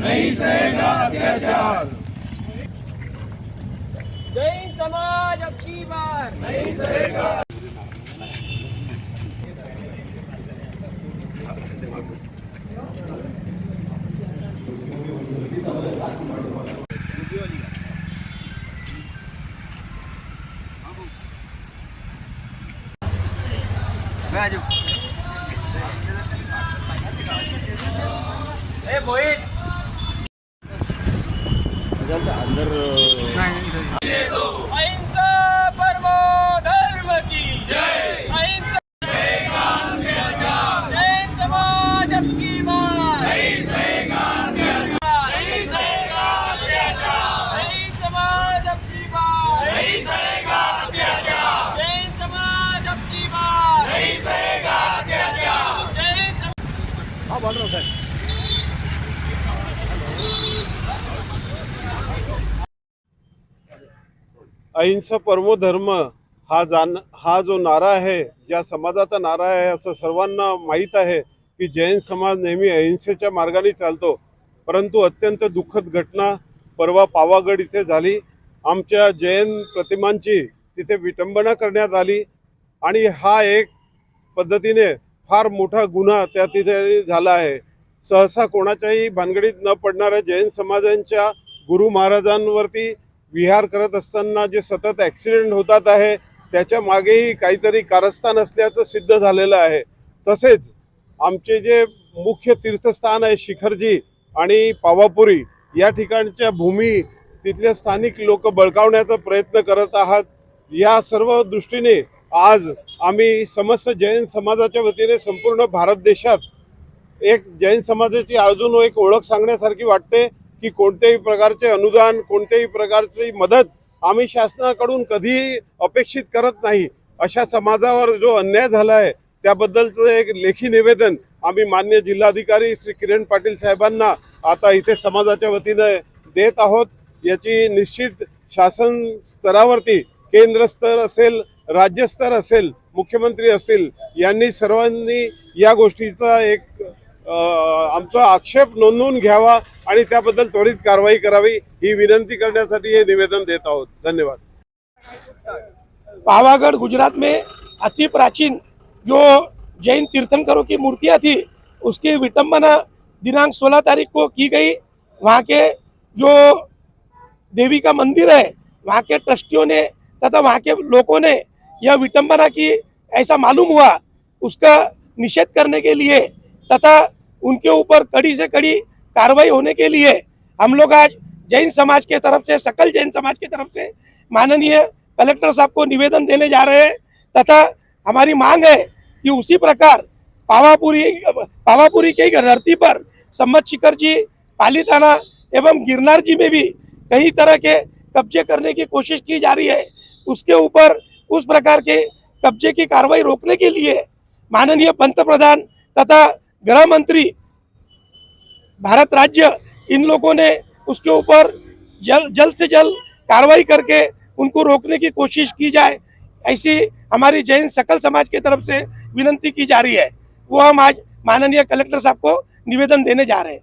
नहीं सहेगा अत्याचार जैन समाज अब की बार नहीं अहिंसा परमो धर्म की जय अहिंसा जैन समाज अब की बार नहीं सहेगा नहीं सहेगा जैन समाज अब की बार नहीं सहेगा जैन समाज अब की बार नहीं सहेगा जैन समाज अहिंसा परमो धर्म हा जाण हा जो नारा आहे ज्या समाजाचा नारा आहे असं सर्वांना माहीत आहे की जैन समाज नेहमी अहिंसेच्या मार्गाने चालतो. परंतु अत्यंत दुःखद घटना परवा पावागड इथे झाली. आमच्या जैन प्रतिमांची तिथे विटंबना करण्यात आली आणि हा एक पद्धतीने फार मोठा गुन्हा त्या तिथे झाला आहे. सहसा कोणाच्याही भानगडीत न पडणाऱ्या जैन समाजांच्या गुरु महाराजांवरती विहार करत असताना जे सतत ॲक्सिडेंट होतात आहे त्याच्या मागेही काहीतरी कारस्थान असल्याचं सिद्ध झालेलं आहे. तसेच आमचे जे मुख्य तीर्थस्थान आहे शिखरजी आणि पावापुरी या ठिकाणच्या भूमी तिथले स्थानिक लोक बळकावण्याचा प्रयत्न करत आहात. या सर्व दृष्टीने आज आम्ही समस्त जैन समाजाच्या वतीने संपूर्ण भारत देशात एक जैन समाजाची अजून एक ओळख सांगण्यासारखी वाटते. की कोणत्याही प्रकारचे अनुदान कोणत्याही प्रकारची मदत आम्ही शासनाकडून कधीही अपेक्षित करत नाही. अशा समाजावर जो अन्याय झाला आहे त्याबद्दलचं एक लेखी निवेदन आम्ही मान्य जिल्हाधिकारी श्री किरण पाटील साहेबांना आता इथे समाजाच्या वतीनं देत आहोत. याची निश्चित शासन स्तरावरती केंद्र स्तर असेल राज्यस्तर असेल मुख्यमंत्री असतील यांनी सर्वांनी या गोष्टीचा एक आमचा आक्षेप नोंदवून घ्यावा आणि त्याबद्दल त्वरित कारवाई करावी ही विनंती करण्यासाठी हे निवेदन देत आहोत. धन्यवाद. पावागढ़ गुजरात में अति प्राचीन जो जैन तीर्थंकरों की मूर्तियां थी उसकी विटंबना दिनांक 16 तारीख को की गई। वहाँ के जो देवी का मंदिर है वहाँ के ट्रस्टियों ने तथा वहाँ के लोगों ने यह विटंबना की ऐसा मालूम हुआ। उसका निषेध करने के लिए तथा उनके ऊपर कड़ी से कड़ी कार्रवाई होने के लिए हम लोग आज जैन समाज के तरफ़ से, सकल जैन समाज की तरफ़ से माननीय कलेक्टर साहब को निवेदन देने जा रहे हैं। तथा हमारी मांग है कि उसी प्रकार पावापुरी पावापुरी की धरती पर सम्मत शिखर जी, पाली थाना एवं गिरनार जी में भी कई तरह के कब्जे करने की कोशिश की जा रही है। उसके ऊपर उस प्रकार के कब्जे की कार्रवाई रोकने के लिए माननीय पंत प्रधान तथा गृह मंत्री भारत राज्य, इन लोगों ने उसके ऊपर जल, जल्द से जल्द कार्रवाई करके उनको रोकने की कोशिश की जाए। ऐसी हमारी जैन सकल समाज की तरफ़ से विनंती की जा रही है। वो हम आज माननीय कलेक्टर साहब को निवेदन देने जा रहे हैं।